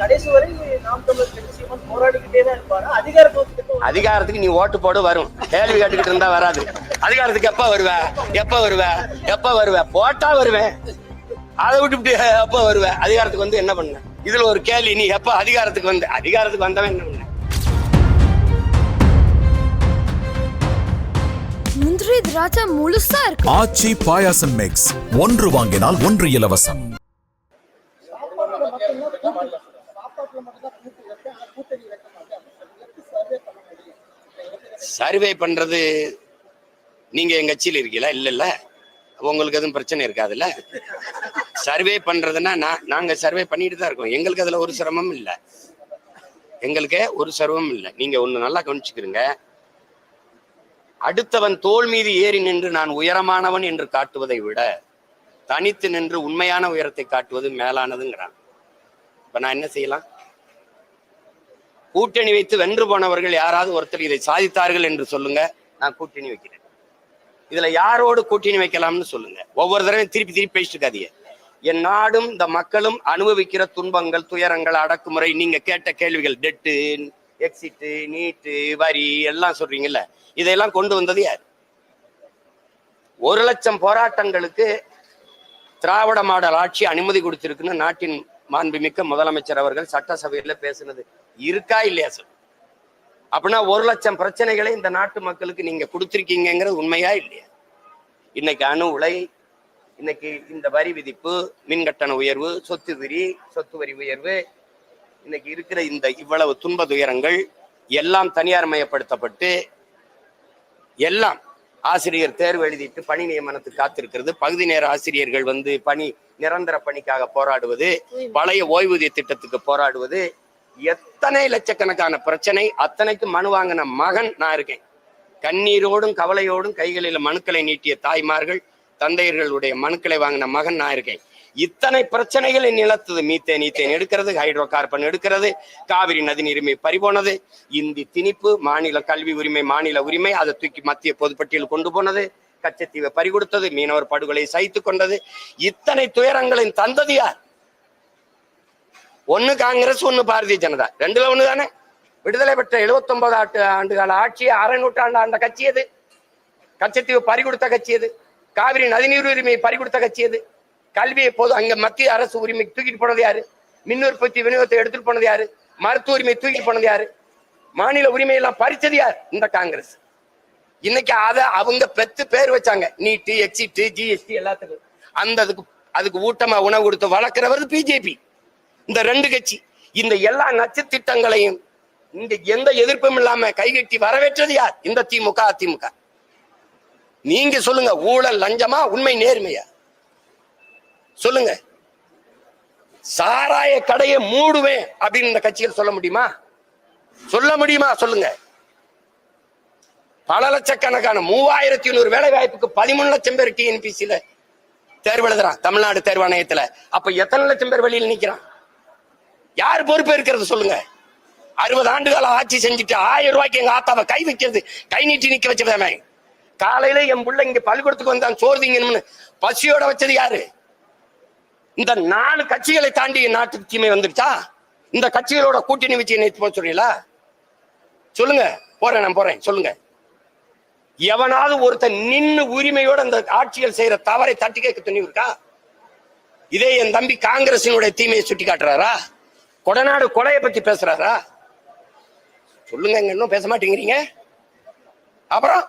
கடைசி வரை நாம் தமிழர் கட்சி சீமான் போராடிக்கிட்டே தான் இருப்பாரு. அதிகாரத்துவத்துக்கு அதிகாரத்துக்கு நீ ஓட்டு போடு வரும். கேள்வி கேட்டுக்கிட்டு இருந்தா வராது. அதிகாரத்துக்கு எப்ப வருவ? எப்ப வருவ? எப்ப வருவ? போட்டா வருவேன். அதை விட்டுவிட்டு எப்ப வருவ? அதிகாரத்துக்கு வந்து என்ன பண்ண? இதுல ஒரு கேள்வி நீ எப்ப அதிகாரத்துக்கு வந்து அதிகாரத்துக்கு வந்தவன் என்ன பண்ண? முந்திரி திராட்சை முழுசா இருக்கு. ஆச்சி பாயாசம் மிக்ஸ் ஒன்று வாங்கினால் ஒன்று இலவசம் சாப்பாட்டுல மட்டும்தான் கூட்டணி சாப்பாட்டுல மட்டும்தான் கூட்டணி வைக்க ஆனா கூட்டணி வைக்க மாட்டேன் எப்படி சர்வே பண்ண முடியும் சர்வே பண்றது நீங்க எங்க கட்சியில இருக்கீங்களா? இல்ல இல்ல. உங்களுக்கு எதுவும் பிரச்சனை இருக்காதுல்ல? சர்வே பண்றதுன்னா நான் நாங்க சர்வே பண்ணிட்டு தான் இருக்கோம். எங்களுக்கு அதுல ஒரு சிரமம் இல்லை. எங்களுக்கு ஒரு சிரமம் இல்லை. நீங்க ஒண்ணு நல்லா கவனிச்சுக்கிறீங்க அடுத்தவன் தோல் மீது ஏறி நின்று நான் உயரமானவன் என்று காட்டுவதை விட தனித்து நின்று உண்மையான உயரத்தை காட்டுவது மேலானதுங்கிறான். இப்ப நான் என்ன செய்யலாம்? கூட்டணி வைத்து வென்று போனவர்கள் யாராவது ஒருத்தர் இதை சாதித்தார்கள் என்று சொல்லுங்க நான் கூட்டணி வைக்கிறேன். இதுல யாரோடு கூட்டணி வைக்கலாம்னு சொல்லுங்க. ஒவ்வொரு தடவையும் திருப்பி திருப்பி பேசிட்டு இருக்காதீங்க என் நாடும் இந்த மக்களும் அனுபவிக்கிற துன்பங்கள் துயரங்கள் அடக்குமுறை நீங்க கேட்ட கேள்விகள் டெட்டு எக்ஸிட்டு நீட்டு வரி எல்லாம் சொல்றீங்கல்ல இதையெல்லாம் கொண்டு வந்தது யார்? ஒரு லட்சம் போராட்டங்களுக்கு திராவிட மாடல் ஆட்சி அனுமதி கொடுத்திருக்குன்னு நாட்டின் மாண்புமிக்க முதலமைச்சர் அவர்கள் சட்டசபையில பேசுனது. இருக்கா இல்லையா சார்? அப்படின்னா ஒரு லட்சம் பிரச்சனைகளை இந்த நாட்டு மக்களுக்கு நீங்க கொடுத்துருக்கீங்கிறது உண்மையா இல்லையா? இன்னைக்கு அணு உலை இன்னைக்கு இந்த வரி விதிப்பு மின் கட்டண உயர்வு சொத்து வரி சொத்து வரி உயர்வு இன்னைக்கு இருக்கிற இந்த இவ்வளவு துன்ப துயரங்கள் எல்லாம் தனியார் மயப்படுத்தப்பட்டு எல்லாம் ஆசிரியர் தேர்வு எழுதிட்டு பணி நியமனத்துக்கு காத்திருக்கிறது. பகுதி நேர ஆசிரியர்கள் வந்து பணி நிரந்தர பணிக்காக போராடுவது பழைய ஓய்வூதிய திட்டத்துக்கு போராடுவது எத்தனை லட்சக்கணக்கான பிரச்சனை அத்தனைக்கு மனு வாங்கின மகன் நான் இருக்கேன். கண்ணீரோடும் கவலையோடும் கைகளில் மனுக்களை நீட்டிய தாய்மார்கள் தந்தையர்களுடைய மனுக்களை வாங்கின மகன் நான் இருக்கேன். இத்தனை பிரச்சனைகளை நிலத்தது. மீத்தேன் ஈத்தேன் எடுக்கிறது ஹைட்ரோ கார்பன் எடுக்கிறது காவிரி நதி நீரிமை பறிபோனது இந்தி திணிப்பு மாநில கல்வி உரிமை மாநில உரிமை அதை தூக்கி மத்திய பொதுப்பட்டியல் கொண்டு போனது கச்சத்தீவை பறிகொடுத்தது மீனவர் படுகொலை சகித்து கொண்டது. இத்தனை துயரங்களின் தந்தது யார்? ஒன்னு காங்கிரஸ் ஒன்னு பாரதிய ஜனதா. ரெண்டுல ஒண்ணு தானே விடுதலை பெற்ற 79 ஆட்டு ஆண்டு கால ஆட்சி அரை நூற்றாண்டு ஆண்ட கட்சி எது? கச்சத்தீவு பறி கொடுத்த கட்சி எது? காவிரி நதிநீர் உரிமையை பறி கொடுத்த கட்சி எது? கல்வியை போதும் அங்க மத்திய அரசு உரிமை தூக்கிட்டு போனது யாரு? மின் உற்பத்தி விநியோகத்தை எடுத்துட்டு போனது யாரு? மருத்துவ உரிமை தூக்கிட்டு போனது யாரு? மாநில உரிமை எல்லாம் பறிச்சது யார்? இந்த காங்கிரஸ். இன்னைக்கு அதை அவங்க பெத்து பேர் வச்சாங்க. நீட்டு எக்ஸிட்டு ஜிஎஸ்டி எல்லாத்துக்கும். அந்த அதுக்கு அதுக்கு ஊட்டமா உணவு கொடுத்து வளர்க்கிறவர் பிஜேபி. இந்த ரெண்டு கட்சி இந்த எல்லா நச்சு திட்டங்களையும் இங்க எந்த எதிர்ப்பும் இல்லாம கைகட்டி வரவேற்றது யார்? இந்த திமுக அதிமுக. நீங்க சொல்லுங்க ஊழல் லஞ்சமா உண்மை நேர்மையா? சொல்லுங்க. சாராய கடையை மூடுவேன் அப்படின்னு இந்த கட்சிகள் சொல்ல முடியுமா? சொல்ல முடியுமா? சொல்லுங்க. பல லட்சக்கணக்கான மூவாயிரத்தி ஐநூறு வேலை வாய்ப்புக்கு பதிமூணு லட்சம் பேர் டிஎன்பிசியில தேர்வு எழுதுறான் தமிழ்நாடு தேர்வாணையத்துல. அப்ப எத்தனை லட்சம் பேர் வெளியில் நிக்கிறான்? யார் பொறுப்பு இருக்கிறது சொல்லுங்க? அறுபது ஆண்டுகால ஆட்சி செஞ்சுட்டு ஆயிரம் ரூபாய்க்கு எங்க ஆத்தாவை கை வைக்கிறது கை நீட்டி நிக்க வச்சதாமே காலையில என் பிள்ளை இங்க பள்ளிக்கூடத்துக்கு வந்தான் சோர்தீங்கன்னு பசியோட வச்சது யாரு? இந்த நாலு கட்சிகளை தாண்டி நாட்டுக்கு தீமை வந்துருச்சா இந்த கட்சிகளோட கூட்டணி வச்சு நேற்று போக சொல்றீங்களா சொல்லுங்க போறேன் நான் போறேன் சொல்லுங்க. எவனாவது ஒருத்தன் நின்னு உரிமையோட அந்த ஆட்சிகள் செய்யற தவறை தட்டி கேட்க துணிவு இருக்கா? இதே என் தம்பி காங்கிரசினுடைய தீமையை சுட்டி காட்டுறாரா கொடநாடு கொலையை பத்தி பேசுறாரா? சொல்லுங்க இன்னும் பேச மாட்டேங்கிறீங்க. அப்புறம்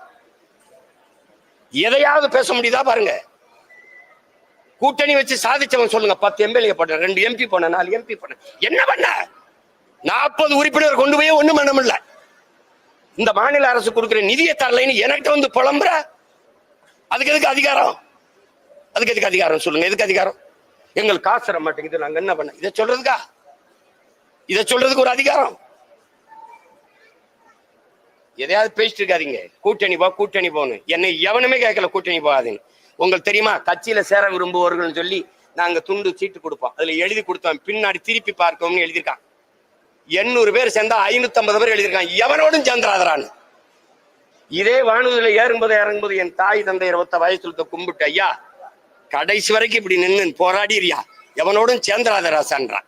எதையாவது பேச முடியுதா பாருங்க. கூட்டணி வச்சு சாதிச்சவன் சொல்லுங்க பத்து எம்எல்ஏ போட்டேன் ரெண்டு எம்பி போன நாலு எம்பி போனேன் என்ன பண்ண? நாற்பது உறுப்பினர் கொண்டு போய் ஒண்ணும் பண்ண முடியல. இந்த மாநில அரசு கொடுக்குற நிதியை தரலைன்னு என்கிட்ட வந்து புலம்புற? அதுக்கு எதுக்கு அதிகாரம்? அதுக்கு எதுக்கு அதிகாரம் சொல்லுங்க எதுக்கு அதிகாரம்? எங்களுக்கு காசு தர மாட்டேங்குது நாங்க என்ன பண்ண இதை சொல்றதுக்கா? இதை சொல்றதுக்கு ஒரு அதிகாரம். எதையாவது பேசிட்டு இருக்காதீங்க கூட்டணி போ கூட்டணி போன்னு. என்னை எவனுமே கேட்கல கூட்டணி போகாதுன்னு. உங்களுக்கு தெரியுமா? கட்சியில சேர விரும்புவோர்கள்னு சொல்லி நாங்க துண்டு சீட்டு கொடுப்போம். அதுல எழுதி கொடுத்தோம் பின்னாடி திருப்பி பார்க்கணும்னு எழுதியிருக்கான். எண்ணூறு பேர் சேர்ந்தா ஐநூத்தி ஐம்பது பேர் எழுதியிருக்கான். எவனோடும் சேர்ந்துராதரான்னு இதே வானூர்ல ஏறும்போது இறங்கும்போது என் தாய் தந்தை ஒத்த வயசுல கும்பிட்டு ஐயா கடைசி வரைக்கும் இப்படி நின்று போராடிறியா? எவனோடும் சேந்திராதரா ராசான்றான்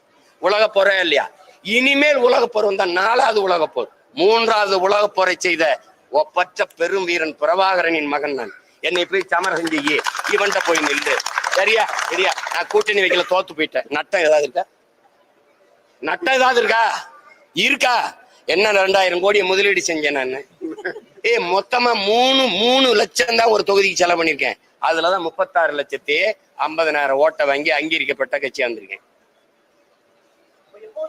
உலக போரா இல்லையா? இனிமேல் உலக போர் வந்தா நாலாவது உலக போர். மூன்றாவது உலக போரை செய்த ஒப்பற்ற பெரும் வீரன் பிரபாகரனின் மகன் நான். என்னை போய் சமரசம் செய்யி இவன்ட்ட போய் நில்லு. சரியா? சரியா? நான் கூட்டணி வைக்கல தோத்து போயிட்டேன். நட்டம் ஏதாவது இருக்கா? நட்டம் ஏதாவது இருக்கா? இருக்கா? என்ன ரெண்டாயிரம் கோடியை முதலீடு செஞ்சேன் நான். ஏ மொத்தமா மூணு மூணு லட்சம் தான் ஒரு தொகுதிக்கு செலவு பண்ணிருக்கேன் அதுலதான் முப்பத்தாறு லட்சத்தி ஐம்பதனாயிரம் ஓட்டை வாங்கி அங்கீகரிக்கப்பட்ட கட்சியா இருந்திருக்கேன்.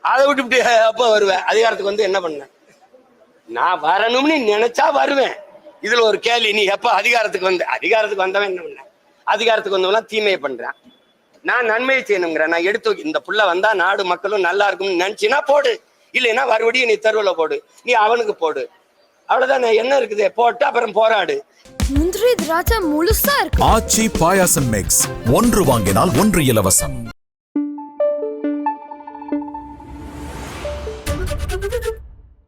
அதை விட்டுவிட்டு எப்ப வருவேன். அதிகாரத்துக்கு வந்து என்ன பண்ண நான் வரணும்னு நினைச்சா வருவேன். இதுல ஒரு கேள்வி நீ எப்ப அதிகாரத்துக்கு வந்து அதிகாரத்துக்கு வந்தவன் என்ன பண்ண? அதிகாரத்துக்கு வந்தவன் தீமையை பண்றான். நான் நன்மையை செய்யணுங்கிறேன் நான் எடுத்து வைக்க- இந்த புள்ள வந்தா நாடு மக்களும் நல்லா இருக்கும்னு நினைச்சினா போடு. இல்லைன்னா மறுபடியும் நீ தெருவுல போடு. நீ அவனுக்கு போடு. அவ்வளவுதான்? என்ன இருக்குது? போட்டு அப்புறம் போராடு. முந்திரி திராட்சை முழுசா இருக்கு. ஆச்சி பாயாசம் மிக்ஸ் ஒன்று வாங்கினால் ஒன்று இலவசம்.